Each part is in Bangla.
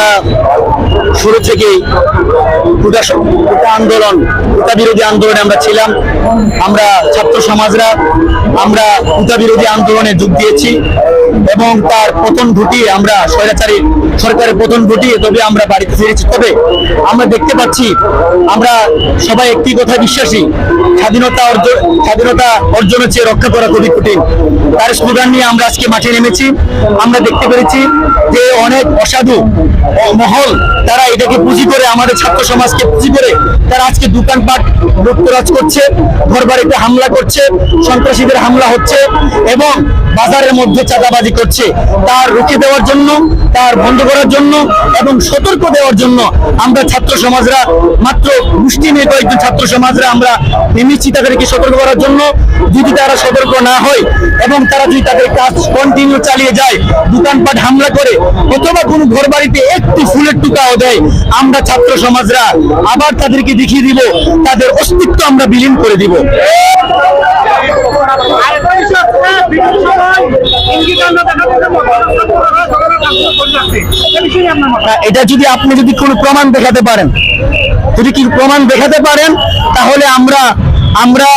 আমরা শুরু থেকেই কুটা কুটা আন্দোলন কুটা বিরোধী আন্দোলনে আমরা ছিলাম। আমরা ছাত্র সমাজরা, আমরা কুটা বিরোধী আন্দোলনে যোগ দিয়েছি। এবং তার পতন ঘটিয়ে আমরা স্বৈরাচারী সরকারের পতন ঘটিয়ে তবে আমরা বাড়িতে ফিরেছি। তবে আমরা দেখতে পাচ্ছি, আমরা সবাই একটি কথা বিশ্বাসী। স্বাধীনতা অর্জন স্বাধীনতা অর্জন হচ্ছে রক্ষা করা খুবই কঠিন। তার স্লোগান নিয়ে আমরা আজকে মাঠে নেমেছি। আমরা দেখতে পেরেছি যে অনেক অসাধু মহল, তারা এটাকে পুঁজি করে আমাদের ছাত্র সমাজকে পুঁজি করে তারা আজকে দোকানপাট লুটতরাজ করছে ঘর বাড়িতে হামলা করছে, সন্ত্রাসীদের হামলা হচ্ছে এবং বাজারের মধ্যে চাঁদাবাজি করছে। তার রুখে দেওয়ার জন্য, তার বন্ধ করার জন্য এবং সতর্ক দেওয়ার জন্য আমরা ছাত্র সমাজরা, মাত্র মুষ্টি নিয়ে কয়েকজন ছাত্র সমাজরা আমরা নেমেছি তাদেরকে সতর্ক করার জন্য। যদি তারা সতর্ক না হয় এবং তারা যদি তাদের কাজ কন্টিনিউ চালিয়ে যায়, দোকানপাট হামলা করে অথবা কোনো ঘর বাড়িতে একটি ফুলের টুকাও দেয়, আমরা ছাত্র সমাজরা আবার তাদেরকে দেখিয়ে দিব, তাদের অস্তিত্ব আমরা বিলীন করে দিব। এটা যদি আপনি যদি কোনো প্রমাণ দেখাতে পারেন, যদি কি প্রমাণ দেখাতে পারেন, তাহলে আমরা আমরা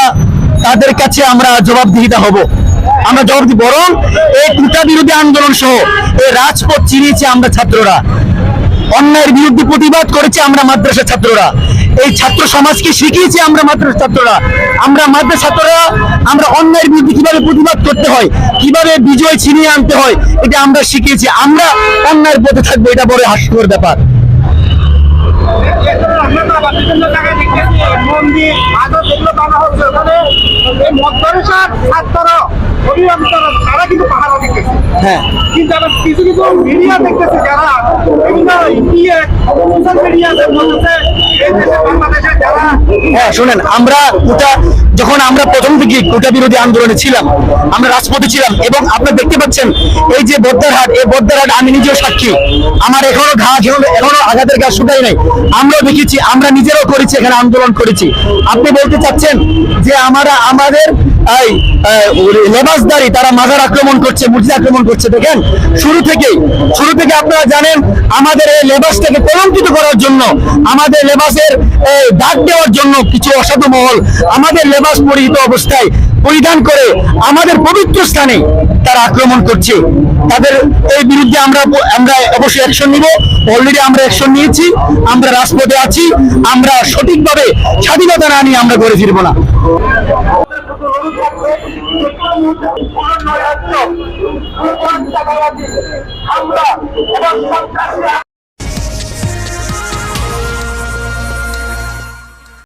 তাদের কাছে আমরা জবাবদিহিতা হব। আমরা জবাব বরং এই কুটা বিরোধী আন্দোলন সহ এই রাজপথ চিনিয়েছি আমরা ছাত্ররা। অন্যায়ের বিরুদ্ধে প্রতিবাদ করেছে আমরা মাদ্রাসা ছাত্ররা। এই ছাত্র সমাজকে শিখিয়েছি আমরা মাদ্রাসা ছাত্ররা? আমরা মাদ্রাসা ছাত্ররা আমরা অন্যায়ের বিরুদ্ধে কীভাবে প্রতিবাদ করতে হয়? কীভাবে বিজয় ছিনিয়ে আনতে হয়? এটা আমরা শিখিয়েছি। আমরা অন্যায়ের পথে থাকব এটা বড় হাস্যকর ব্যাপার। মন্দির, বানা হচ্ছে। ওখানে তারা কিন্তু পাহারা দেখতেছে। হ্যাঁ। কিন্তু আবার কিছু কিছু মিডিয়া দেখতেছে যারা বিভিন্ন সোশ্যাল মিডিয়াতে বলতেছে এই দেশে বাংলাদেশে যারা হ্যাঁ শোনেন আমরা কোটা যখন আমরা প্রথম থেকে কোটা বিরোধী আন্দোলনে ছিলাম, আমরা রাজপথে ছিলাম এবং আপনারা দেখতে পাচ্ছেন, এই যে বদ্দারহাট এই বদ্দারহাট আমি নিজেও সাক্ষী। আমার এখনও ঘা এখনও আঘাতের ঘা শুকাই নাই। আমরাও দেখেছি, আমরা নিজেরাও করেছি, এখানে আন্দোলন করেছি। আপনি বলতে চাচ্ছেন যে আমরা, আমাদের, এই লেবাসদারি, তারা মাজার আক্রমণ করছে, মসজিদ আক্রমণ করছে, দেখেন? শুরু থেকেই, শুরু থেকে আপনারা জানেন, আমাদের এই লেবাসটাকে কলঙ্কিত করার জন্য, আমাদের লেবাসের দাগ দেওয়ার জন্য কিছু অসাধু মহল, আমাদের লেবাস পরিহিত অবস্থায় পরিধান করে আমাদের পবিত্র স্থানে তারা আক্রমণ করছে। তাদের এই বিরুদ্ধে আমরা আমরা অবশ্যই অ্যাকশন নিব। অলরেডি আমরা অ্যাকশন নিয়েছি। আমরা রাজপথে আছি। আমরা সঠিকভাবে স্বাধীনতা না নিয়ে আমরা ঘরে ফিরবো না। আমরা